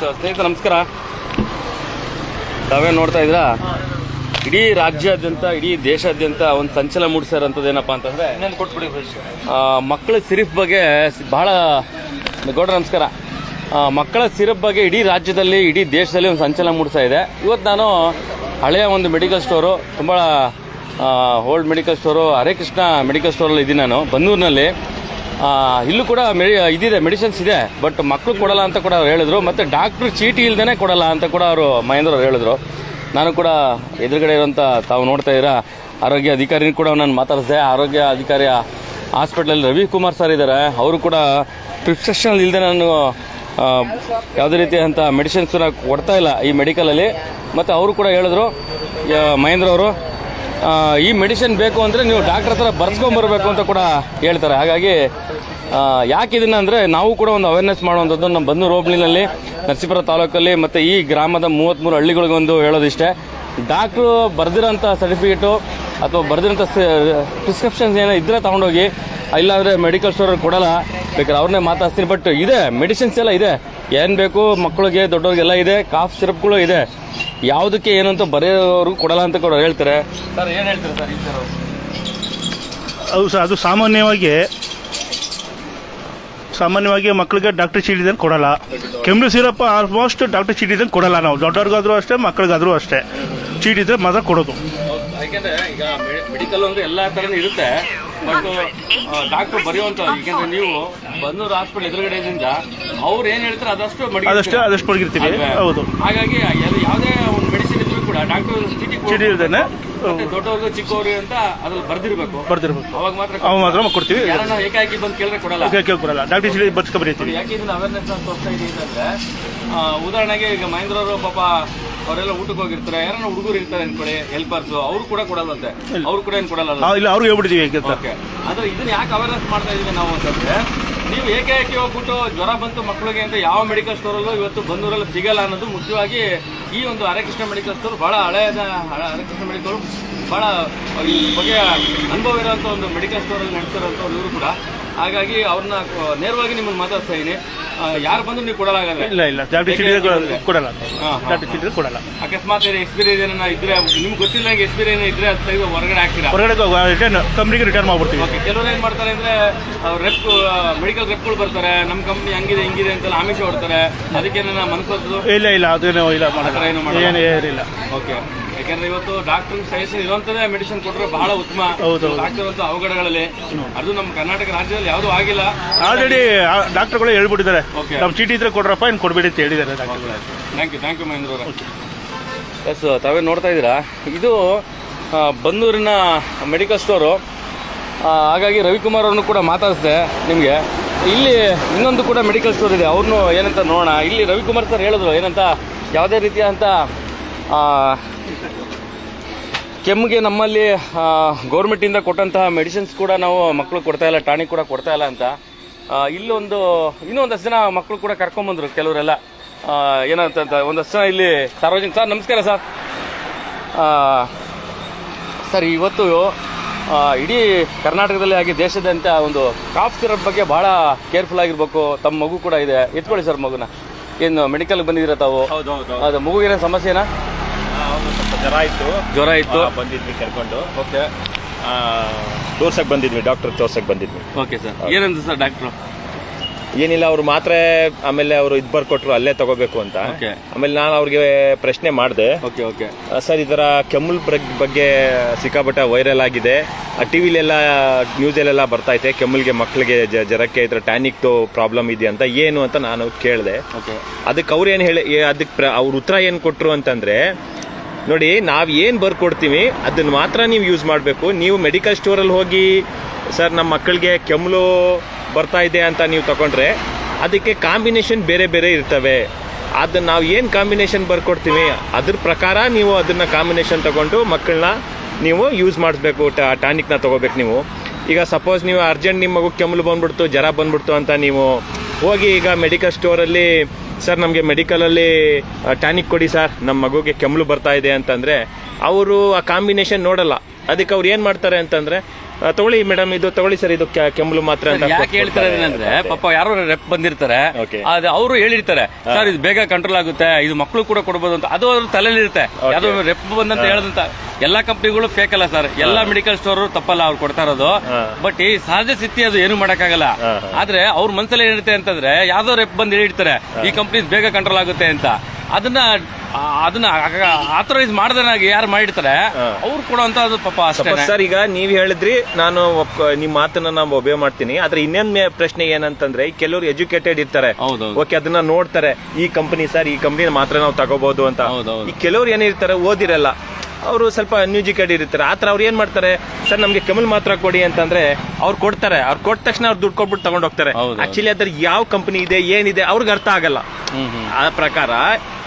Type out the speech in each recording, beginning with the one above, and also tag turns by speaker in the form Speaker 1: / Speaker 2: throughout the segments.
Speaker 1: ಸ್ನೇಹಿತರೆ ನಮಸ್ಕಾರ. ತಾವೇ ನೋಡ್ತಾ ಇದ್ರಾ ಇಡೀ ರಾಜ್ಯಾದ್ಯಂತ ಇಡೀ ದೇಶಾದ್ಯಂತ ಒಂದು ಸಂಚಲನ ಮೂಡಿಸಿರೋಂಥದ್ದು ಏನಪ್ಪ ಅಂತಂದ್ರೆ
Speaker 2: ಇನ್ನೊಂದು ಕೊಟ್ಬಿಡಿ
Speaker 1: ಆ, ಮಕ್ಕಳ ಸಿರಿಫ್ ಬಗ್ಗೆ ಬಹಳ ಗೌಡ್ರ ನಮಸ್ಕಾರ. ಮಕ್ಕಳ ಸಿರಪ್ ಬಗ್ಗೆ ಇಡೀ ರಾಜ್ಯದಲ್ಲಿ ಇಡೀ ದೇಶದಲ್ಲಿ ಒಂದು ಸಂಚಲನ ಮೂಡಿಸ್ತಾ ಇದೆ. ಇವತ್ತು ನಾನು ಹಳೆಯ ಒಂದು ಮೆಡಿಕಲ್ ಸ್ಟೋರು ತುಂಬ old medical store Harekrishna medical ಸ್ಟೋರಲ್ಲಿ ಇದ್ದೀನಿ ನಾನು ಬನ್ನೂರಿನಲ್ಲಿ ಆ, ಇಲ್ಲೂ ಕೂಡ ಮೆಡಿ ಇದಿದೆ ಮೆಡಿಸಿನ್ಸ್ ಇದೆ ಬಟ್ ಮಕ್ಕಳು ಕೊಡಲ್ಲ ಅಂತ ಕೂಡ ಅವ್ರು ಹೇಳಿದ್ರು. ಮತ್ತು ಡಾಕ್ಟ್ರು ಚೀಟಿ ಇಲ್ದೇ ಕೊಡಲ್ಲ ಅಂತ ಕೂಡ ಅವರು ಮಹೇಂದ್ರ ಅವ್ರು ಹೇಳಿದ್ರು. ನಾನು ಕೂಡ ಎದುರುಗಡೆ ಇರುವಂಥ ತಾವು ನೋಡ್ತಾ ಇದ್ದೀರಾ, ಆರೋಗ್ಯ ಅಧಿಕಾರಿನೂ ಕೂಡ ನಾನು ಮಾತಾಡಿಸಿದೆ. ಆರೋಗ್ಯ ಅಧಿಕಾರಿಯ ಹಾಸ್ಪಿಟ್ಲಲ್ಲಿ ರವಿಕುಮಾರ್ ಸರ್ ಇದ್ದಾರೆ. ಅವರು ಕೂಡ ಪ್ರಿಸ್ಕ್ರಿಪ್ಷನ್ ಇಲ್ಲದೆ ನಾನು ಯಾವುದೇ ರೀತಿಯಾದಂಥ ಮೆಡಿಸಿನ್ಸ್ನ ಕೊಡ್ತಾ ಇಲ್ಲ ಈ ಮೆಡಿಕಲಲ್ಲಿ ಮತ್ತು ಅವರು ಕೂಡ ಹೇಳಿದ್ರು ಮಹೇಂದ್ರ ಅವರು ಈ ಮೆಡಿಸಿನ್ ಬೇಕು ಅಂದರೆ ನೀವು ಡಾಕ್ಟ್ರ್ ಹತ್ರ ಬರ್ಸ್ಕೊಂಬರ್ಬೇಕು ಅಂತ ಕೂಡ ಹೇಳ್ತಾರೆ. ಹಾಗಾಗಿ ಯಾಕೆ ಇದನ್ನ ಅಂದರೆ ನಾವು ಕೂಡ ಒಂದು ಅವೇರ್ನೆಸ್ ಮಾಡುವಂಥದ್ದು ನಮ್ಮ ಬನ್ನೂರು ಹೋಬಳಿನಲ್ಲಿ, ನರಸೀಪುರ ತಾಲೂಕಲ್ಲಿ ಮತ್ತು ಈ ಗ್ರಾಮದ ಮೂವತ್ತ್ಮೂರು ಹಳ್ಳಿಗಳಿಗೊಂದು ಹೇಳೋದಿಷ್ಟೇ. ಡಾಕ್ಟ್ರು ಬರೆದಿರೋಂಥ ಸರ್ಟಿಫಿಕೇಟು ಅಥವಾ ಬರೆದಿರೋಂಥ ಪ್ರಿಸ್ಕ್ರಿಪ್ಷನ್ಸ್ ಏನೋ ಇದ್ದರೆ ತೊಗೊಂಡೋಗಿ, ಇಲ್ಲಾಂದರೆ ಮೆಡಿಕಲ್ ಸ್ಟೋರ್ ಕೊಡಲ್ಲ. ಬೇಕಾದ್ರೆ ಅವ್ರನ್ನೇ ಮಾತಾಡ್ತೀನಿ ಬಟ್ ಇದೆ ಮೆಡಿಸಿನ್ಸ್ ಎಲ್ಲ ಇದೆ. ಏನು ಬೇಕು ಮಕ್ಕಳಿಗೆ, ದೊಡ್ಡವ್ರಿಗೆಲ್ಲ ಇದೆ. ಕಾಫ್ ಸಿರಪ್ಗಳು ಇದೆ. ಯಾವುದಕ್ಕೆ ಏನಂತ ಬರೆಯೋರು ಕೊಡಲ್ಲ ಅಂತ ಕೂಡ ಹೇಳ್ತಾರೆ. ಸರ್ ಏನು ಹೇಳ್ತಾರೆ ಸರ್ ಈ ಸರ್
Speaker 2: ಹೌದು ಸರ್ ಅದು ಸಾಮಾನ್ಯವಾಗಿ ಸಾಮಾನ್ಯವಾಗಿ ಮಕ್ಕಳಿಗೆ ಡಾಕ್ಟರ್ ಚೀಟ್ ಇದ್ದಂಗೆ ಕೊಡಲ್ಲ. ಕೆಮ್ಮು ಸಿರಪ್ ಆಲ್ಮೋಸ್ಟ್ ಡಾಕ್ಟರ್ ಚೀಟ್ ಇದ್ದಂಗೆ ಕೊಡಲ್ಲ ನಾವು. ದೊಡ್ಡವ್ರಿಗಾದ್ರೂ ಅಷ್ಟೇ ಮಕ್ಕಳಿಗಾದ್ರೂ ಅಷ್ಟೇ. ಚೀಟ್ ಇದ್ರೆ ಮಾತ್ರ ಕೊಡೋದು.
Speaker 1: ಯಾಕೆಂದ್ರೆ ಈಗ ಮೆಡಿಕಲ್ ಅಂದ್ರೆ ಎಲ್ಲಾ ತರನು ಇರುತ್ತೆ. ಬಟ್ ಡಾಕ್ಟರ್ ಬರೆಯುವಂತ ಯಾಕೆಂದ್ರೆ ನೀವು ಬನ್ನೂರು ಹಾಸ್ಪಿಟಲ್ ಎದುರುಗಡೆಯಿಂದ ಅವ್ರು ಏನು ಹೇಳ್ತಾರೆ ಅದಷ್ಟು
Speaker 2: ಅದಷ್ಟೇ ಅದಷ್ಟು ಮಡಗಿರ್ತೀವಿ. ಹೌದು.
Speaker 1: ಹಾಗಾಗಿ ಯಾವುದೇ ಒಂದು ಮೆಡಿಸಿನ್ ಇದ್ರೂ ಕೂಡ ಡಾಕ್ಟರ್ ಚೀಟಿ.
Speaker 2: ಚೀಟಿ ಇಲ್ದೇನೆ
Speaker 1: ಮತ್ತೆ ದೊಡ್ಡವ್ರಿಗೆ ಚಿಕ್ಕವ್ರಿಗೆ ಅಂತ ಅದ್ರಲ್ಲಿ ಬರ್ದಿರ್ಬೇಕು.
Speaker 2: ಬರ್ದಿರ್ಬೇಕು.
Speaker 1: ಅವಾಗ ಮಾತ್ರ
Speaker 2: ಅವಾಗ ಮಾತ್ರ ಕೊಡ್ತೀವಿ.
Speaker 1: ಯಾರನ್ನ ಏಕಾಏಕಿ ಬಂದು ಕೇಳಿದ್ರೆ ಕೊಡಲ್ಲ.
Speaker 2: ಕೇಳಿ ಕೊಡಲ್ಲ. ಡಾಕ್ಟರ್ ಚೀಟಿ ಬರ್ಸ್ಕೊ ಬರೀತೀವಿ.
Speaker 1: ಯಾಕೆ ಇದನ್ನ ಅವೇರ್ನೆಸ್ ತೋರಿಸ್ತಾ ಇದೀವಿ ಅಂತಂದ್ರೆ ಆ, ಉದಾಹರಣೆಗೆ ಈಗ ಮಹೇಂದ್ರ ಅವರು ಪಾಪ ಅವರೆಲ್ಲ ಊಟಕ್ಕೆ ಹೋಗಿರ್ತಾರೆ. ಯಾರನ್ನ ಹುಡುಗರು ಇರ್ತಾರೆ ಅನ್ಕೊಳ್ಳಿ ಹೆಲ್ಪರ್ಸ್ ಅವ್ರು ಕೂಡ ಕೊಡಲ್ಲಂತೆ. ಅವ್ರು ಕೂಡ ಏನ್ ಕೊಡಲ್ಲ
Speaker 2: ಇಲ್ಲ ಅವ್ರಿಗೆ ಹೇಳ್ಬಿಡ್ತೀವಿ
Speaker 1: ಓಕೆ ಅಂದ್ರೆ ಇದನ್ನ ಯಾಕೆ ಅವೇರ್ನೆಸ್ ಮಾಡ್ತಾ ಇದೀವಿ ನಾವು ಅಂತಂದ್ರೆ ನೀವು ಏಕೆ ಏಕೆ ಹೋಗ್ಬಿಟ್ಟು ಜ್ವರ ಬಂತು ಮಕ್ಕಳಿಗೆ ಅಂತ ಯಾವ ಮೆಡಿಕಲ್ ಸ್ಟೋರಲ್ಲೂ ಇವತ್ತು ಬಂದೂರಲ್ಲಿ ಸಿಗಲ್ಲ ಅನ್ನೋದು ಮುಖ್ಯವಾಗಿ ಈ ಒಂದು ಹರೇಕೃಷ್ಣ ಮೆಡಿಕಲ್ ಸ್ಟೋರ್ ಬಹಳ ಹಳೆಯದ ಹಳೆ ಹರೇಕೃಷ್ಣ ಮೆಡಿಕಲ್ ಬಹಳ ಈ ಬಗೆಯ ಅನುಭವ ಇರೋಂಥ ಒಂದು ಮೆಡಿಕಲ್ ಸ್ಟೋರಲ್ಲಿ ನಡೆಸಿರೋಂಥವ್ರು ಇವರು ಕೂಡ. ಹಾಗಾಗಿ ಅವ್ರನ್ನ ನೇರವಾಗಿ ನಿಮ್ಮನ್ನು ಮಾತಾಡ್ತಾ ಇದೀನಿ. ಯಾರು ಬಂದ್ರು ನೀವು ಕೊಡಲಾಗದ್ರೆ
Speaker 2: ಇಲ್ಲ ಇಲ್ಲ. ಡಾಕ್ಟರ್ ಚೀಟಿ ಕೊಡಲ್ಲ. ಡಾಕ್ಟರ್ ಚೀಟಿ ಕೊಡಲ್ಲ.
Speaker 1: ಅಕಸ್ಮಾತ್ ಎಕ್ಸ್ಪೀರಿಯನ್ಸ್ ಏನನ್ನ ಇದ್ರೆ ನಿಮ್ಗೆ ಗೊತ್ತಿಲ್ಲ ಎಕ್ಸ್ಪೀರಿಯನ್ಸ್ ಇದ್ರೆ ಅದು ತೆಗೆದು ಹೊರಗಡೆ ಹಾಕ್ತೀರಾ?
Speaker 2: ಹೊರಗಡೆ ರಿಟರ್ನ್ ಕಂಪ್ನಿಗೆ ರಿಟರ್ನ್ ಮಾಡ್ಬಿಡ್ತೀವಿ.
Speaker 1: ಓಕೆ ಕೆಲವರು ಏನು ಮಾಡ್ತಾರೆ ಅಂದ್ರೆ ರೆಪ್ ಮೆಡಿಕಲ್ ರೆಪ್ಗಳು ಬರ್ತಾರೆ. ನಮ್ಮ ಕಂಪ್ನಿ ಹಂಗಿದೆ ಹಿಂಗಿದೆ ಅಂತ ಆಮಿಷ ಹೊಡ್ತಾರೆ. ಅದಕ್ಕೆ ನನ್ನ ಮನಸ್ಸು
Speaker 2: ಇಲ್ಲ ಇಲ್ಲ. ಅದೇನೋ ಇಲ್ಲ ಮಾಡಲ್ಲ. ಏನು ಏನಿಲ್ಲ
Speaker 1: ಓಕೆ. ಯಾಕಂದ್ರೆ ಇವತ್ತು ಡಾಕ್ಟರ್ ಸಜೆಷನ್ ಇರುವಂತದೇ ಮೆಡಿಸಿನ್ ಕೊಟ್ಟರೆ ಬಹಳ ಉತ್ತಮ.
Speaker 2: ಡಾಕ್ಟರ್ ಅಂತ
Speaker 1: ಆಗ್ತಿರುವಂತ ಅವಘಡಗಳಲ್ಲಿ ಅದು ನಮ್ಮ ಕರ್ನಾಟಕ ರಾಜ್ಯದಲ್ಲಿ ಯಾವುದೂ ಆಗಿಲ್ಲ.
Speaker 2: ಆಲ್ರೆಡಿ ಡಾಕ್ಟರ್ಗಳು ಹೇಳ್ಬಿಟ್ಟಿದ್ದಾರೆ. ನಮ್ಮ ಚೀಟಿ ಇದ್ರೆ ಕೊಡ್ರಪ್ಪ ಏನು ಕೊಡ್ಬೇಡಿ ಅಂತ ಹೇಳಿದ್ದಾರೆ
Speaker 1: thank you thank you Mahendra ಅವರೇ. ಎಸ್ ತಾವೇ ನೋಡ್ತಾ ಇದ್ದೀರಾ? ಇದು ಬಂದೂರಿನ ಮೆಡಿಕಲ್ ಸ್ಟೋರು ಹಾಗಾಗಿ ರವಿಕುಮಾರ್ ಅವ್ರನ್ನು ಕೂಡ ಮಾತಾಡಿಸಿದೆ ನಿಮಗೆ. ಇಲ್ಲಿ ಇನ್ನೊಂದು ಕೂಡ ಮೆಡಿಕಲ್ ಸ್ಟೋರ್ ಇದೆ ಅವ್ರನ್ನು ಏನಂತ ನೋಡೋಣ. ಇಲ್ಲಿ ರವಿಕುಮಾರ್ ಸರ್ ಹೇಳಿದ್ರು ಏನಂತ ಯಾವುದೇ ರೀತಿಯಾದಂಥ ಕೆಮ್ಮಿಗೆ ನಮ್ಮಲ್ಲಿ ಗೌರ್ಮೆಂಟಿಂದ ಕೊಟ್ಟಂತಹ ಮೆಡಿಸಿನ್ಸ್ ಕೂಡ ನಾವು ಮಕ್ಕಳು ಕೊಡ್ತಾ ಇಲ್ಲ ಟಾನಿಕ್ ಕೂಡ ಕೊಡ್ತಾ ಇಲ್ಲ ಅಂತ. ಇಲ್ಲೊಂದು ಇನ್ನೂ ಒಂದಷ್ಟು ಜನ ಮಕ್ಕಳು ಕೂಡ ಕರ್ಕೊಂಬಂದ್ರು ಕೆಲವರೆಲ್ಲ. ಏನಂತ ಒಂದಷ್ಟು ಜನ ಇಲ್ಲಿ ಸಾರ್ವಜನಿಕ ಸರ್ ನಮಸ್ಕಾರ ಸರ್. ಸರ್ ಇವತ್ತು ಇಡೀ ಕರ್ನಾಟಕದಲ್ಲಿ ಆಗಿ ದೇಶದಂತ ಒಂದು ಕಾಫ್ ಸಿರಪ್ ಬಗ್ಗೆ ಬಹಳ ಕೇರ್ಫುಲ್ ಆಗಿರ್ಬೇಕು. ತಮ್ಮ ಮಗು ಕೂಡ ಇದೆ. ಎತ್ಕೊಳ್ಳಿ ಸರ್ ಮಗುನ. ಏನು ಮೆಡಿಕಲ್ ಬಂದಿದ್ದೀರಾ ತಾವು?
Speaker 3: ಹೌದು ಹೌದು
Speaker 1: ಅದು ಮಗುಗೇನೋ ಸಮಸ್ಯೆನಾ?
Speaker 3: ಜ್ವರ ಇತ್ತು.
Speaker 1: ಜ್ವರ ಇತ್ತು.
Speaker 3: ಆ, ಬಂದಿದ್ವಿ ಕರ್ಕೊಂಡು.
Speaker 1: ಓಕೆ.
Speaker 3: ತೋರ್ಸಕ್ ಬಂದಿದ್ವಿ ಡಾಕ್ಟರ್ ತೋರ್ಸಕ್ ಬಂದಿದ್ವಿ.
Speaker 1: Okay sir. ಏನಂತ ಸರ್ ಡಾಕ್ಟರ್?
Speaker 3: ಏನಿಲ್ಲ ಅವ್ರು ಮಾತ್ರೆ ಆಮೇಲೆ ಅವರು ಇದ್ ಬರ್ಕೊಟ್ರು ಅಲ್ಲೇ ತಗೋಬೇಕು ಅಂತ. ಆಮೇಲೆ ನಾನು ಅವ್ರಿಗೆ ಪ್ರಶ್ನೆ ಮಾಡಿದೆ.
Speaker 1: Okay okay.
Speaker 3: ಸರ್ ಇದರ ಕೆಮ್ಮುಲ್ ಬ್ರಗ್- ಬಗ್ಗೆ ಸಿಕ್ಕಾಪಟ್ಟೆ ವೈರಲ್ ಆಗಿದೆ. ಆ ಟಿ ವಿಲೆಲ್ಲ ನ್ಯೂಸಲ್ಲೆಲ್ಲ ಬರ್ತೈತೆ ಕೆಮ್ಮಲ್ಗೆ ಮಕ್ಕಳಿಗೆ ಜರಕ್ಕೆ ಜ್ವರಕ್ಕೆ ಇದರ ಟ್ಯಾನಿಕ್ ಪ್ರಾಬ್ಲಮ್ ಇದೆ ಅಂತ ಏನು ಅಂತ ನಾನು ಕೇಳಿದೆ.
Speaker 1: ಓಕೆ.
Speaker 3: ಅದಕ್ಕೆ ಅವ್ರು ಏನು ಹೇಳಿ ಅದಕ್ಕೆ ಅವ್ರ ಉತ್ತರ ಏನು ಕೊಟ್ರು ಅಂತಂದ್ರೆ ನೋಡಿ, ನಾವು ಏನು ಬರ್ಕೊಡ್ತೀವಿ ಅದನ್ನು ಮಾತ್ರ ನೀವು ಯೂಸ್ ಮಾಡಬೇಕು. ನೀವು ಮೆಡಿಕಲ್ ಸ್ಟೋರಲ್ಲಿ ಹೋಗಿ, ಸರ್ ನಮ್ಮ ಮಕ್ಕಳಿಗೆ ಕೆಮ್ಮಲು ಬರ್ತಾ ಇದೆ ಅಂತ ನೀವು ತಗೊಂಡ್ರೆ ಅದಕ್ಕೆ ಕಾಂಬಿನೇಷನ್ ಬೇರೆ ಬೇರೆ ಇರ್ತವೆ. ಅದನ್ನ ನಾವು ಏನು ಕಾಂಬಿನೇಷನ್ ಬರ್ಕೊಡ್ತೀವಿ ಅದ್ರ ಪ್ರಕಾರ ನೀವು ಅದನ್ನು ಕಾಂಬಿನೇಷನ್ ತಗೊಂಡು ಮಕ್ಕಳನ್ನ ನೀವು ಯೂಸ್ ಮಾಡಿಸ್ಬೇಕು ಟಾನಿಕ್ನ ತೊಗೋಬೇಕು ನೀವು. ಈಗ ಸಪೋಸ್ ನೀವು ಅರ್ಜೆಂಟ್ ನಿಮ್ಮ ಮಗು ಕೆಮ್ಮಲು ಬಂದ್ಬಿಡ್ತು, ಜ್ವರ ಬಂದ್ಬಿಡ್ತು ಅಂತ ನೀವು ಹೋಗಿ ಈಗ ಮೆಡಿಕಲ್ ಸ್ಟೋರಲ್ಲಿ ಸರ್, ನಮಗೆ ಮೆಡಿಕಲಲ್ಲಿ ಟ್ಯಾನಿಕ್ ಕೊಡಿ ಸರ್. ನಮ್ಮ ಮಗುಗೆ ಕೆಮ್ಮಲು ಬರ್ತಾ ಇದೆ ಅಂತಂದರೆ, ಅವರು ಆ ಕಾಂಬಿನೇಷನ್ ನೋಡಲ್ಲ. ಅದಕ್ಕೆ ಅವ್ರು ಏನ್ ಮಾಡ್ತಾರೆ ಅಂತಂದ್ರೆ ತಗೊಳ್ಳಿ ಮೇಡಮ್ ಇದು ತಗೊಳ್ಳಿ ಸರ್ ಇದು ಕೆ- ಕೆಮ್ಮಲು ಮಾತ್ರ ಅಂತ
Speaker 1: ಯಾಕೆ ಹೇಳ್ತಾರೆ ಏನಂದ್ರೆ ಪಾಪ ಯಾರೋ ರೆಪ್ ಬಂದಿರ್ತಾರೆ. ಅದು ಅವರು ಹೇಳಿರ್ತಾರೆ ಸರ್ ಇದು ಬೇಗ ಕಂಟ್ರೋಲ್ ಆಗುತ್ತೆ ಇದು ಮಕ್ಕಳು ಕೂಡ ಕೊಡ್ಬೋದು ಅಂತ. ಅದು ಅವ್ರ ತಲೆಯಲ್ಲಿ ಇರುತ್ತೆ ಯಾವ್ದೋ ರೆಪ್ ಬಂದಂತ ಹೇಳದಂತ. ಎಲ್ಲಾ ಕಂಪ್ನಿಗಳು ಫೇಕ್ ಅಲ್ಲ ಸರ್ ಎಲ್ಲಾ ಮೆಡಿಕಲ್ ಸ್ಟೋರ್ ತಪ್ಪಲ್ಲ ಅವ್ರು ಕೊಡ್ತಾ ಇರೋದು. ಬಟ್ ಈ ಸಹಜ ಸ್ಥಿತಿ ಅದು ಏನು ಮಾಡಕ್ಕಾಗಲ್ಲ. ಆದ್ರೆ ಅವ್ರ ಮನ್ಸಲ್ಲಿ ಏನಿರುತ್ತೆ ಅಂತಂದ್ರೆ ಯಾವ್ದೋ ರೆಪ್ ಬಂದು ಹೇಳಿರ್ತಾರೆ ಈ ಕಂಪ್ನಿ ಬೇಗ ಕಂಟ್ರೋಲ್ ಆಗುತ್ತೆ ಅಂತ. ಅದನ್ನ ಆ, ಅದನ್ನ ಆಥರೈಸ್ ಮಾಡ್ದನಾಗಿ ಯಾರು ಮಾಡಿರ್ತಾರೆ ಅವ್ರು ಕೊಡುವಂತ ಅದು ಪಾಪ ಅಷ್ಟೇ
Speaker 3: ಸರ್ ಈಗ ನೀವ್ ಹೇಳಿದ್ರಿ ನಾನು ಒಪ್ಕೊ- ನಿಮ್ ಮಾತನ್ನ ನಾನು ಒಬೇ ಮಾಡ್ತೀನಿ. ಆದ್ರೆ ಇನ್ನೊಂದ್ ಮೇ- ಪ್ರಶ್ನೆ ಏನಂತಂದ್ರೆ ಕೆಲವರು ಎಜುಕೇಟೆಡ್ ಇರ್ತಾರೆ.
Speaker 1: ಹೌದೌದು.
Speaker 3: ಓಕೆ ಅದನ್ನ ನೋಡ್ತಾರೆ. ಈ ಕಂಪನಿ ಸರ್ ಈ ಕಂಪನಿ ಮಾತ್ರ ನಾವು ತಗೋಬಹುದು ಅಂತ.
Speaker 1: ಹೌದೌದು.
Speaker 3: ಈ ಕೆಲವ್ರು ಏನಿರ್ತಾರೆ ಓದಿರಲ್ಲ. ಅವರು ಸ್ವಲ್ಪ ಅನ್ಎಜುಕೇಟೆಡ್ ಇರ್ತಾರೆ. ಆ ಥರ ಅವ್ರು ಏನು ಮಾಡ್ತಾರೆ? ಸರ್ ನಮಗೆ ಕೆಮಲ್ ಮಾತ್ರ ಕೊಡಿ ಅಂತಂದ್ರೆ ಅವ್ರು ಕೊಡ್ತಾರೆ. ಅವ್ರು ಕೊಟ್ಟ ತಕ್ಷಣ ಅವ್ರು ದುಡ್ಡು ಕೊಟ್ಬಿಟ್ಟು ತಗೊಂಡ್ ಹೋಗ್ತಾರೆ. ಆಕ್ಚುಲಿ ಅದ್ರ ಯಾವ ಕಂಪನಿ ಇದೆ ಏನಿದೆ ಅವ್ರಿಗೆ ಅರ್ಥ ಆಗಲ್ಲ. ಆ ಪ್ರಕಾರ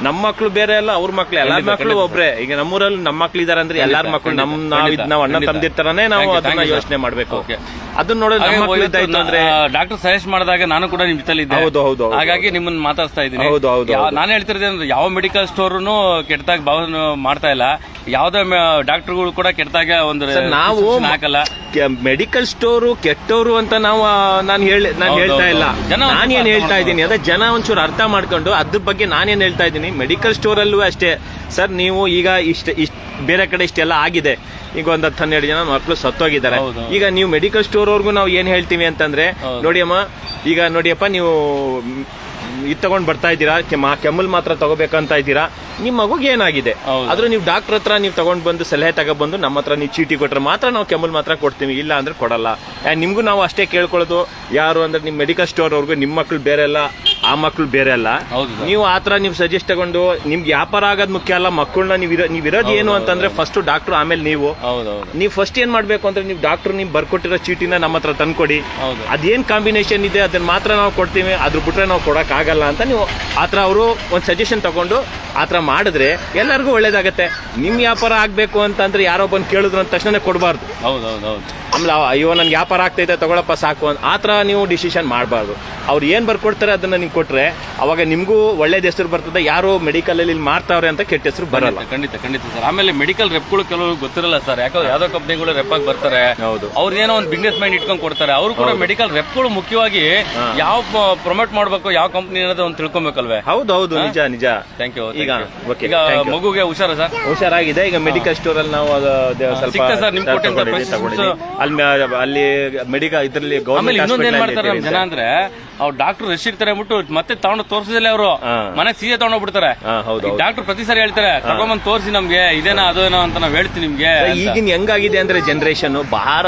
Speaker 3: ನಮ್ಮ ಮಕ್ಳು ಬೇರೆ ಅಲ್ಲ ಅವ್ರ ಮಕ್ಳು. ಎಲ್ಲ ಮಕ್ಳು ಒಬ್ರೆ. ಈಗ ನಮ್ಮೂರಲ್ಲಿ ನಮ್ಮ ಮಕ್ಳು ಇದಾರೆ ಅಂದ್ರೆ ಎಲ್ಲಾರ ಮಕ್ಳು ನಮ್ ನಾವ್ ಇದ್ ನಾವ್ ಅಣ್ಣ ತಂದಿರ್ತಾರೆ ನಾವು ಅದನ್ನ ಯೋಚನೆ ಮಾಡ್ಬೇಕು. ಅದನ್ನ ನೋಡಿದ್ರೆ ನಮ್ಮ ಮಕ್ಕಳು ಇದ್ದಾಯ್ತು ಅಂದ್ರೆ
Speaker 1: ಡಾಕ್ಟರ್ ಸಜೆಸ್ಟ್ ಮಾಡಿದಾಗ ನಾನು ಕೂಡ ನಿಮ್ ಜೊತೆ ಇದ್ದೆ.
Speaker 3: ಹೌದು, ಹೌದು.
Speaker 1: ಹಾಗಾಗಿ ನಿಮ್ಮನ್ನ ಮಾತಾಡ್ತಾ ಇದ್ದೀನಿ.
Speaker 3: ಹೌದು, ಹೌದು.
Speaker 1: ನಾನು ಹೇಳ್ತಿರೋದೇ ಯಾವ ಮೆಡಿಕಲ್ ಸ್ಟೋರ್ನು ಕೆಟ್ಟದಾಗ ಭಾವನೆ ಮಾಡ್ತಾ ಇಲ್ಲ. ಯಾವ್ದೇ ಡಾಕ್ಟರ್ಗಳು ಕೂಡ ಕೆಟ್ಟದಾಗ ಒಂದು
Speaker 3: ನಾವು
Speaker 1: ಹಾಕಲ್ಲ.
Speaker 3: ಮೆಡಿಕಲ್ ಸ್ಟೋರು ಕೆಟ್ಟವರು ಅಂತ ನಾವು ನಾನು ಹೇಳಿ ನಾನು ಹೇಳ್ತಾ ಇಲ್ಲ. ನಾನೇನ್ ಹೇಳ್ತಾ ಇದ್ದೀನಿ ಅದೇ ಜನ ಒಂಚೂರು ಅರ್ಥ ಮಾಡ್ಕೊಂಡು ಅದ್ರ ಬಗ್ಗೆ ನಾನೇನ್ ಹೇಳ್ತಾ ಇದ್ದೀನಿ ಮೆಡಿಕಲ್ ಸ್ಟೋರ್ ಅಲ್ಲೂ ಅಷ್ಟೇ. ಸರ್ ನೀವು ಈಗ ಇಷ್ಟ ಇಷ್ಟ ಬೇರೆ ಕಡೆ ಇಷ್ಟೆಲ್ಲ ಆಗಿದೆ. ಈಗ ಒಂದ್ ಹತ್ತು ಹನ್ನೆರಡು ಜನ ಮಕ್ಕಳು ಸತ್ತೋಗಿದ್ದಾರೆ. ಈಗ ನೀವು ಮೆಡಿಕಲ್ ಸ್ಟೋರ್ ಅವ್ರಿಗೂ ನಾವು ಏನ್ ಹೇಳ್ತೀವಿ ಅಂತಂದ್ರೆ. ನೋಡಿಯಮ್ಮ ಈಗ ನೋಡಿಯಪ್ಪ ನೀವು ಇದು ತಗೊಂಡ್ ಬರ್ತಾ ಇದ್ದೀರಾ? ಕೆಮ್ಮ- ಕೆಮ್ಮಲ್ ಮಾತ್ರ ತಗೋಬೇಕಂತ ಇದ್ದೀರಾ? ನಿಮ್ಮ ಮಗುಗೆ ಏನಾಗಿದೆ. ಆದ್ರೂ ನೀವು ಡಾಕ್ಟರ್ ಹತ್ರ ನೀವು ತಗೊಂಡು ಬಂದು ಸಲಹೆ ತಗೊಬಂದು ನಮ್ಮ ಹತ್ರ ನೀವು ಚೀಟಿ ಕೊಟ್ಟರೆ ಮಾತ್ರ ನಾವು ಕೆಮ್ಮಲ್ ಮಾತ್ರ ಕೊಡ್ತೀವಿ ಇಲ್ಲ ಅಂದ್ರೆ ಕೊಡಲ್ಲ. ನಿಮಗೂ ನಿಮ್ಗೂ ನಾವು ಅಷ್ಟೇ ಕೇಳ್ಕೊಳ್ಳೋದು ಯಾರು ಅಂದ್ರೆ ನಿಮ್ ಮೆಡಿಕಲ್ ಸ್ಟೋರ್ ಅವ್ರಿಗೂ ನಿಮ್ಮ ಮಕ್ಳು ಬೇರೆ ಅಲ್ಲ ಆ ಮಕ್ಳು ಬೇರೆ ಅಲ್ಲ.
Speaker 1: ಹೌದು ಸರ್.
Speaker 3: ನೀವು ಆತರ ನೀವು ಸಜೆಸ್ಟ್ ತಗೊಂಡು ನಿಮ್ಗೆ ವ್ಯಾಪಾರ ಆಗೋದ್ ಮುಖ್ಯ ಅಲ್ಲ ಮಕ್ಕಳನ್ನ ನೀವು ನೀವು ಇರೋದು ಏನು ಅಂತಂದ್ರೆ ಫಸ್ಟ್ ಡಾಕ್ಟರ್ ಆಮೇಲೆ ನೀವು.
Speaker 1: ಹೌದೌದು
Speaker 3: ನೀವು ಫಸ್ಟ್ ಏನ್ ಮಾಡ್ಬೇಕು ಅಂದ್ರೆ ನೀವು ಡಾಕ್ಟರ್ ನೀವು ಬರ್ಕೊಟ್ಟಿರೋ ಚೀಟಿನ ನಮ್ಮ ಹತ್ರ ತಂದ್ಕೊಡಿ.
Speaker 1: ಹೌದು.
Speaker 3: ಅದೇನ್ ಕಾಂಬಿನೇಷನ್ ಇದೆ ಅದನ್ನ ಮಾತ್ರ ನಾವು ಕೊಡ್ತೀವಿ ಅದ್ರ ಬಿಟ್ರೆ ನಾವು ಕೊಡಕ್ ಆಗಲ್ಲ ಅಂತ ನೀವು ಆತರ ಅವರು ಒಂದು ಸಜೆಷನ್ ತಗೊಂಡು ಆತರ ಮಾಡಿದ್ರೆ ಎಲ್ಲರಿಗೂ ಒಳ್ಳೇದಾಗತ್ತೆ. ನಿಮ್ ವ್ಯಾಪಾರ ಆಗ್ಬೇಕು ಅಂತಂದ್ರೆ ಯಾರೋ ಬಂದು ಕೇಳಿದ್ರು ಅಂತ ತಕ್ಷಣ ಕೊಡಬಾರ್ದು.
Speaker 1: ಹೌದೌದು ಹೌದು
Speaker 3: ಆಮೇಲೆ ಅಯ್ಯೋ ನನ್ಗೆ ವ್ಯಾಪಾರ ಆಗ್ತೈತೆ ತಗೊಳಪ್ಪ ಸಾಕು ಅಂತ ಆ ಥರ ನೀವು ಡಿಸಿಷನ್ ಮಾಡಬಾರ್ದು. ಅವ್ರು ಏನು ಬರ್ಕೊಡ್ತಾರೆ ಅದನ್ನ ನೀವು ಕೊಟ್ರೆ ಅವಾಗ ನಿಮಗೂ ಒಳ್ಳೇದು ಹೆಸರು ಬರ್ತದೆ ಯಾರು ಮೆಡಿಕಲ್ ಅಲ್ಲಿ ಇಲ್ಲಿ ಮಾಡ್ತಾವ್ರೆ ಅಂತ ಕೆಟ್ಟ ಹೆಸರು ಬರಲ್ಲ.
Speaker 1: ಖಂಡಿತ ಖಂಡಿತ ಸರ್. ಆಮೇಲೆ ಮೆಡಿಕಲ್ ರೆಪ್ಗಳು ಕೆಲವರು ಗೊತ್ತಿರಲ್ಲ ಸರ್. ಯಾಕಂದ್ರೆ ಯಾವ್ದೋ ಕಂಪ್ನಿಗಳು ರೆಪ್ ಆಗಿ ಬರ್ತಾರೆ.
Speaker 3: ಹೌದು.
Speaker 1: ಅವ್ರು ಏನೋ ಒಂದು ಬಿಸ್ನೆಸ್ ಮೈಂಡ್ ಇಟ್ಕೊಂಡು ಕೊಡ್ತಾರೆ. ಅವರು ಕೂಡ ಮೆಡಿಕಲ್ ರೆಪ್ಗಳು ಮುಖ್ಯವಾಗಿ ಯಾವ ಪ್ರಮೋಟ್ ಮಾಡ್ಬೇಕು ಯಾವ ಕಂಪ್ನಿ ಅನ್ನೋದು ಒಂದು ತಿಳ್ಕೊಬೇಕಲ್ವೇ?
Speaker 3: ಹೌದು ಹೌದು. ನಿಜ ನಿಜ.
Speaker 1: ಥ್ಯಾಂಕ್ ಯು
Speaker 3: ಈಗ, ಓಕೆ
Speaker 1: ಈಗ
Speaker 3: thank you.
Speaker 1: ಮಗುಗೆ ಹುಷಾರ ಸರ್
Speaker 3: ಹುಷಾರಾಗಿದೆ ಈಗ ಮೆಡಿಕಲ್ ಸ್ಟೋರ್ ಅಲ್ಲಿ ನಾವು ಅದು ಅದು ಸ್ವಲ್ಪ
Speaker 1: ನಿಮ್
Speaker 3: ತಗೊಂಡಿದ್ದೀವಿ? ತಗೊಂಡಿದ್ದೀವಿ. ಅಲ್ಲಿ ಮ- ಅಲ್ಲಿ ಮೆಡಿಕಲ್ ಇದ್ರಲ್ಲಿ
Speaker 1: ಆಮೇಲೆ ಇನ್ನೊಂದ್ ಏನ್ ಮಾಡ್ತಾರೆ ನಮ್ ಜನ ಅಂದ್ರೆ ಅವ್ರು ಡಾಕ್ಟರ್ ರಶ್ ಇರ್ತಾರೆ ಅಂದ್ಬಿಟ್ಟು ಮತ್ತೆ ತಗೊಂಡು ತೋರ್ಸಿದಿಲ್ಲ ಅವರು
Speaker 3: ಹಾ.
Speaker 1: ಮನೆ ಸೀದಾ ತಗೊಂಡೋಗ್ಬಿಡ್ತಾರೆ
Speaker 3: ಹಾ, ಹೌದು, ಹೌದು.
Speaker 1: ಡಾಕ್ಟರ್ ಪ್ರತಿ ಸಾರಿ ಹೇಳ್ತಾರೆ ತಗೊಂಬಂದ್ ತೋರಿಸಿ ನಮ್ಗೆ ಇದೇನಾ ಅದೇನೋ ಅಂತ ನಾವ್ ಹೇಳ್ತೀವಿ ನಿಮ್ಗೆ.
Speaker 3: ಈಗಿನ ಹೆಂಗಾಗಿದೆ ಅಂದ್ರೆ ಜನರೇಷನ್ ಬಹಳ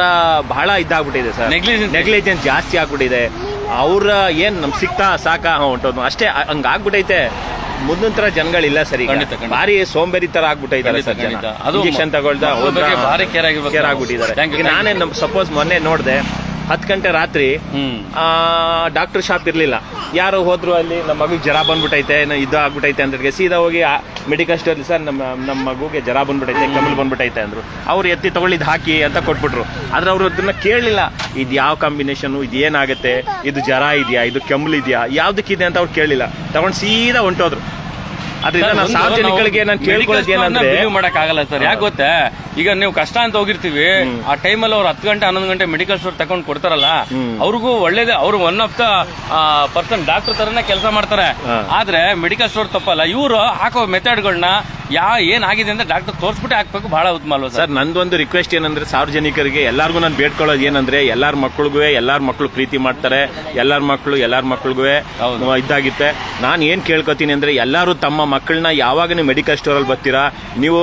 Speaker 3: ಬಹಳ ಇದಾಗ್ಬಿಟ್ಟಿದೆ ಸರ್
Speaker 1: Negligence.
Speaker 3: ನೆಗ್ಲಿಜೆನ್ಸ್ ಜಾಸ್ತಿ ಆಗ್ಬಿಟ್ಟಿದೆ ಅವ್ರ ಏನ್ ನಮ್ ಸಿಕ್ತಾ ಸಾಕಾ ಹೊಂಟೋದು ಅಷ್ಟೇ ಹಂಗ ಆಗ್ಬಿಟ್ಟೈತೆ ಮುಂದಿನ ತರ ಜನಗಳಿಲ್ಲ ಸರಿ ಈಗ
Speaker 1: ಖಂಡಿತ, ಖಂಡಿತ.
Speaker 3: ಭಾರಿ ಸೋಂಬೇರಿ ತರ ಆಗ್ಬಿಟ್ಟಿದ್ದಾರೆ
Speaker 1: ಖಂಡಿತ,
Speaker 3: ಸರ್ ಜನ
Speaker 1: ಖಂಡಿತ. ಅದು
Speaker 3: ಇಂಜೆಕ್ಷನ್ ತಗೊಳ್ತಾ
Speaker 1: ಮಕ್ಕಳ ಬಗ್ಗೆ ಭಾರಿ care ಆಗಿರ್ಬೇಕು
Speaker 3: ಕೇರ್
Speaker 1: ನಾವು.
Speaker 3: ಆಗ್ಬಿಟ್ಟಿದ್ದಾರೆ
Speaker 1: Thank you,
Speaker 3: ನಾನೇ ನಮ್ ಸಪೋಸ್ ಮೊನ್ನೆ ನೋಡ್ದೆ ಹತ್ತು ಗಂಟೆ ರಾತ್ರಿ
Speaker 1: ಆ
Speaker 3: ಡಾಕ್ಟರ್ ಶಾಪ್ ಇರ್ಲಿಲ್ಲ. ಯಾರು ಹೋದ್ರು ಅಲ್ಲಿ ನಮ್ಮ ಮಗುಗೆ ಜ್ವರ ಬಂದ್ಬಿಟ್ಟೈತೆ ಏನೋ ಇದು ಆಗ್ಬಿಟ್ಟೈತೆ ಅಂತ ಸೀದಾ ಹೋಗಿ ಮೆಡಿಕಲ್ ಸ್ಟೋರ್ ಸರ್ ನಮ್ಮ ನಮ್ಮ ಮಗುಗೆ ಜ್ವರ ಬಂದ್ಬಿಟ್ಟೈತೆ ಕಮಲ್ ಬಂದ್ಬಿಟ್ಟೈತೆ ಅಂದರು. ಅವ್ರು ಎತ್ತಿ ತಗೊಳ್ಳಿದ್ ಹಾಕಿ ಅಂತ ಕೊಟ್ಬಿಟ್ರು. ಆದ್ರೆ ಅವರು ಅದನ್ನ ಕೇಳಲಿಲ್ಲ. ಇದು ಯಾವ ಕಾಂಬಿನೇಷನ್ ಇದು ಏನಾಗುತ್ತೆ? ಇದು ಜ್ವರ ಇದೆಯಾ? ಇದು ಕೆಮ್ಮಲ್ ಇದೆಯಾ? ಯಾವ್ದಕ್ಕಿದೆ ಅಂತ ಅವ್ರು ಕೇಳಲಿಲ್ಲ ತಗೊಂಡು ಸೀದಾ ಹೊಂಟೋದ್ರು. ಅದರಿಂದ ನಾನು ಸಾರ್ವಜನಿಕರಿಗೆ ನಾನು ಕೇಳ್ಕೊಳ್ಳೋದು ಏನಂದ್ರೆ
Speaker 1: ಮಾಡಕ್ ಆಗಲ್ಲ ಸರ್. ಯಾಕೆ ಗೊತ್ತಾ? ಈಗ ನೀವು ಕಷ್ಟ ಅಂತ ಹೋಗಿರ್ತೀವಿ ಆ ಟೈಮಲ್ಲಿ ಅವ್ರು ಹತ್ತು ಗಂಟೆ ಹನ್ನೊಂದು ಗಂಟೆ ಮೆಡಿಕಲ್ ಸ್ಟೋರ್ ತಗೊಂಡ್ ಕೊಡ್ತಾರಲ್ಲ ಅವ್ರಿಗೂ ಒಳ್ಳೇದೇ. ಅವ್ರು one of the person doctor ತರನೇ ಕೆಲಸ ಮಾಡ್ತಾರೆ. ಆದ್ರೆ ಮೆಡಿಕಲ್ ಸ್ಟೋರ್ ತಪ್ಪಲ್ಲ. ಇವರು ಹಾಕೋ ಮೆಥಡ್ಗಳನ್ನ ಯಾ ಏನಾಗಿದೆ ಅಂತ ಡಾಕ್ಟರ್ ತೋರಿಸ್ಬಿಟ್ಟು ಹಾಕ್ಬೇಕು ಬಹಳ ಉತ್ತಮ ಅಲ್ವಾ ಸರ್?
Speaker 3: ನಂದೊಂದು ರಿಕ್ವೆಸ್ಟ್ ಏನಂದ್ರೆ ಸಾರ್ವಜನಿಕರಿಗೆ ಎಲ್ಲಾರ್ಗು ನಾನು ಬೇಡ್ಕೊಳ್ಳೋದು ಏನಂದ್ರೆ ಎಲ್ಲಾರ ಮಕ್ಳಿಗೂ ಎಲ್ಲಾರ ಮಕ್ಳು ಪ್ರೀತಿ ಮಾಡ್ತಾರೆ. ಎಲ್ಲಾರ ಮಕ್ಳು ಎಲ್ಲಾರ ಮಕ್ಳಿಗೂ
Speaker 1: ಹೌದು.
Speaker 3: ಇದ್ದಾಗಿತ್ತೆ ನಾನು ಏನ್ ಕೇಳ್ಕೊತೀನಿ ಅಂದ್ರೆ ಎಲ್ಲಾರು ತಮ್ಮ ಮಕ್ಕಳನ್ನ ಯಾವಾಗ ನೀವು ಮೆಡಿಕಲ್ ಸ್ಟೋರ್ ಅಲ್ಲಿ ಬರ್ತೀರಾ? ನೀವು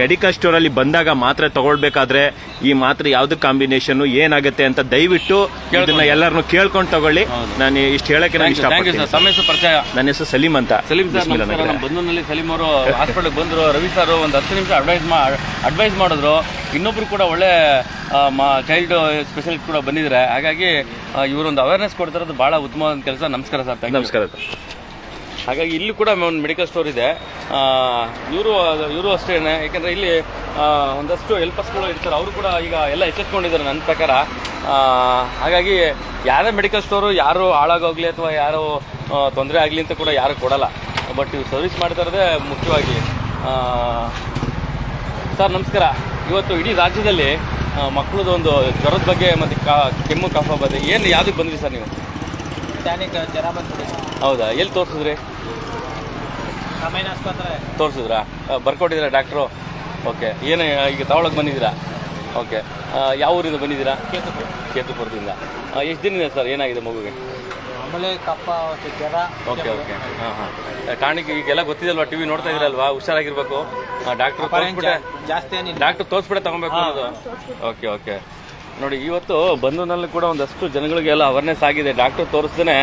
Speaker 3: ಮೆಡಿಕಲ್ ಸ್ಟೋರ್ ಅಲ್ಲಿ ಬಂದಾಗ ಮಾತ್ರೆ ತಗೊಳ್ಬೇಕಾದ್ರೆ ಈ ಮಾತ್ರೆ ಯಾವ್ದು ಕಾಂಬಿನೇಷನ್ ಏನಾಗುತ್ತೆ ಅಂತ ದಯವಿಟ್ಟು ಇದನ್ನ ಎಲ್ಲರನ್ನು ಕೇಳ್ಕೊಂಡು ತಗೊಳ್ಳಿ. ನಾನು ಇಷ್ಟು ಹೇಳಕ್ಕೆ ನಾನು ಇಷ್ಟಪಡ್ತೀನಿ.
Speaker 1: ಸಮಯ ಪರಿಚಯ.
Speaker 3: ನನ್ನ ಹೆಸರು ಸಲೀಂ ಅಂತ.
Speaker 1: ಸಲೀಂ ಸರ್
Speaker 3: ಬಿಸ್ಮಿಲ್ಲಾ
Speaker 1: ನಮಸ್ಕಾರ.
Speaker 3: ನಗರ.
Speaker 1: ನಮ್ಮ ಬಂಧುನಲ್ಲಿ ಸಲೀಂ ಅವರು ಹಾಸ್ಪಿಟಲ್ಗೆ ಬಂದರು. ರವಿ ಸರ್ ಒಂದು ಹತ್ತು ನಿಮಿಷ ಅಡ್ವೈಸ್ ಮಾ ಅಡ್ವೈಸ್ ಮಾಡಿದ್ರು. ಇನ್ನೊಬ್ರು ಕೂಡ ಒಳ್ಳೆ ಚೈಲ್ಡ್ ಸ್ಪೆಷಲಿಸ್ಟ್ ಕೂಡ ಬಂದಿದ್ದಾರೆ. ಹಾಗಾಗಿ ಇವರೊಂದು ಅವೇರ್ನೆಸ್ ಕೊಡ್ತಿರೋದು ಬಹಳ ಉತ್ತಮವಾದ ಕೆಲಸ. ನಮಸ್ಕಾರ ಸರ್. ಥ್ಯಾಂಕ್ ಯು
Speaker 3: ನಮಸ್ಕಾರ
Speaker 1: ಹಾಗಾಗಿ ಇಲ್ಲಿ ಕೂಡ ಒಂದು ಮೆಡಿಕಲ್ ಸ್ಟೋರ್ ಇದೆ. ಇವರು ಇವರು ಅಷ್ಟೇ ಯಾಕಂದ್ರೆ ಇಲ್ಲಿ ಒಂದಷ್ಟು ಹೆಲ್ಪರ್ಸ್ಗಳು ಇರ್ತಾರೆ. ಅವರು ಕೂಡ ಈಗ ಎಲ್ಲ ಎಚ್ಚೆತ್ಕೊಂಡಿದ್ದಾರೆ ನನ್ನ ಪ್ರಕಾರ. ಹಾಗಾಗಿ ಯಾರೇ ಮೆಡಿಕಲ್ ಸ್ಟೋರು ಯಾರು ಹಾಳಾಗೋಗ್ಲಿ ಅಥವಾ ಯಾರು ತೊಂದರೆ ಆಗಲಿ ಅಂತ ಕೂಡ ಯಾರು ಕೊಡಲ್ಲ. ಬಟ್ ಇವ್ರು ಸರ್ವಿಸ್ ಮಾಡ್ತಾ ಇರೋದೇ ಮುಖ್ಯವಾಗಿ ಸರ್, ನಮಸ್ಕಾರ. ಇವತ್ತು ಇಡೀ ರಾಜ್ಯದಲ್ಲಿ ಮಕ್ಕಳದೊಂದು ಒಂದು ಜ್ವರದ ಬಗ್ಗೆ ಮತ್ತು ಕೆಮ್ಮು, ಕಫ ಬಗ್ಗೆ ಏನು ಯಾವುದಕ್ಕೆ ಬಂದ್ರಿ ಸರ್ ನೀವು?
Speaker 4: ಟಾನಿಕ್ ಜ್ವರ ಬಂದ್ಬಿಡಿ.
Speaker 1: ಹೌದಾ? ಎಲ್ಲಿ ತೋರಿಸಿದ್ರಿ?
Speaker 4: ತೋರಿಸಿದ್ರ ಆಸ್ಪತ್ರೆ.
Speaker 1: ತೋರಿಸಿದ್ರಾ? ಬರ್ಕೊಟ್ಟಿದ್ದೀರಾ ಡಾಕ್ಟ್ರು? ಓಕೆ. ಏನು ಈಗ ತಗೊಳಕ್ಕೆ ಬಂದಿದ್ದೀರಾ? ಓಕೆ. ಯಾವ ಊರಿಂದ ಬಂದಿದ್ದೀರಾ?
Speaker 4: ಕೇತುಪುರ.
Speaker 1: ಕೇತುಪುರದಿಂದ. ಎಷ್ಟು ದಿನ ಇದೆ ಸರ್? ಏನಾಗಿದೆ ಮಗುಗೆ?
Speaker 4: ಆಮೇಲೆ ಕಪ್ಪ ಜ್ವರ
Speaker 1: ಓಕೆ ಓಕೆ. ಹಾಂ ಹಾಂ. ಟಾಣಿಕ್ ಈಗೆಲ್ಲ ಗೊತ್ತಿದಲ್ವಾ ಟಿ ವಿ ನೋಡ್ತಾ ಇದ್ರಲ್ವಾ? ಹುಷಾರಾಗಿರ್ಬೇಕು. ಡಾಕ್ಟ್ರು
Speaker 4: ಜಾಸ್ತಿ
Speaker 1: ಡಾಕ್ಟರ್ ತೋರಿಸ್ಬಿಟ್ಟೆ ತಗೊಬೇಕು ಅನ್ನೋದು. Okay okay. ನೋಡಿ, ಇವತ್ತು ಬಂಧುನಲ್ಲಿ ಕೂಡ ಒಂದಷ್ಟು ಜನಗಳಿಗೆಲ್ಲ ಅವೇರ್ನೆಸ್ ಆಗಿದೆ. ಡಾಕ್ಟರ್ ತೋರಿಸ್ದೇ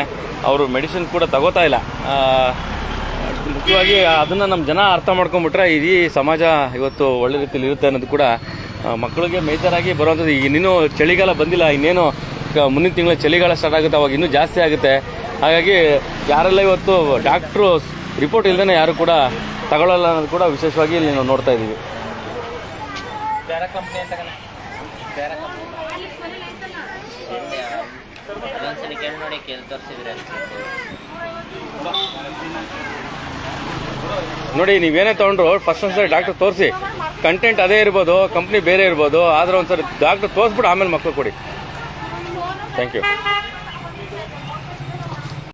Speaker 1: ಅವರು ಮೆಡಿಸಿನ್ ಕೂಡ ತಗೋತಾ ಇಲ್ಲ. ಮುಖ್ಯವಾಗಿ ಅದನ್ನು ನಮ್ಮ ಜನ ಅರ್ಥ ಮಾಡ್ಕೊಂಡ್ಬಿಟ್ರೆ ಇಡೀ ಸಮಾಜ ಇವತ್ತು ಒಳ್ಳೆ ರೀತಿಯಲ್ಲಿ ಇರುತ್ತೆ ಅನ್ನೋದು ಕೂಡ ಮಕ್ಕಳಿಗೆ ಮೇಜರಾಗಿ ಬರುವಂಥದ್ದು. ಇನ್ನೇನು ಇನ್ನೂ ಚಳಿಗಾಲ ಬಂದಿಲ್ಲ, ಇನ್ನೇನು ಮುಂದಿನ ತಿಂಗಳ ಚಳಿಗಾಲ ಸ್ಟಾರ್ಟ್ ಆಗುತ್ತೆ, ಅವಾಗ ಇನ್ನೂ ಜಾಸ್ತಿ ಆಗುತ್ತೆ. ಹಾಗಾಗಿ ಯಾರೆಲ್ಲ ಇವತ್ತು ಡಾಕ್ಟ್ರು ರಿಪೋರ್ಟ್ ಇಲ್ಲದೇ ಯಾರು ಕೂಡ ತಗೊಳ್ಳಲ್ಲ ಅನ್ನೋದು ಕೂಡ ವಿಶೇಷವಾಗಿ ಇಲ್ಲಿ ನಾವು ನೋಡ್ತಾ ಇದ್ದೀವಿ.
Speaker 5: ಕೇಳಿ ನೋಡಿ ಕೇಳಿ ತೋರಿಸಿದ್ರೆ
Speaker 1: ನೋಡಿ ನೀವೇನೇ ತೊಗೊಂಡ್ರು ಫಸ್ಟ್ ಒಂದ್ಸರಿ ಡಾಕ್ಟರ್ ತೋರಿಸಿ. ಕಂಟೆಂಟ್ ಅದೇ ಇರ್ಬೋದು ಕಂಪ್ನಿ ಬೇರೆ ಇರ್ಬೋದು, ಆದ್ರೆ ಒಂದ್ಸರಿ ಡಾಕ್ಟರ್ ತೋರಿಸ್ಬಿಟ್ಟು ಆಮೇಲೆ ಮಕ್ಕಳು ಕೊಡಿ. Thank you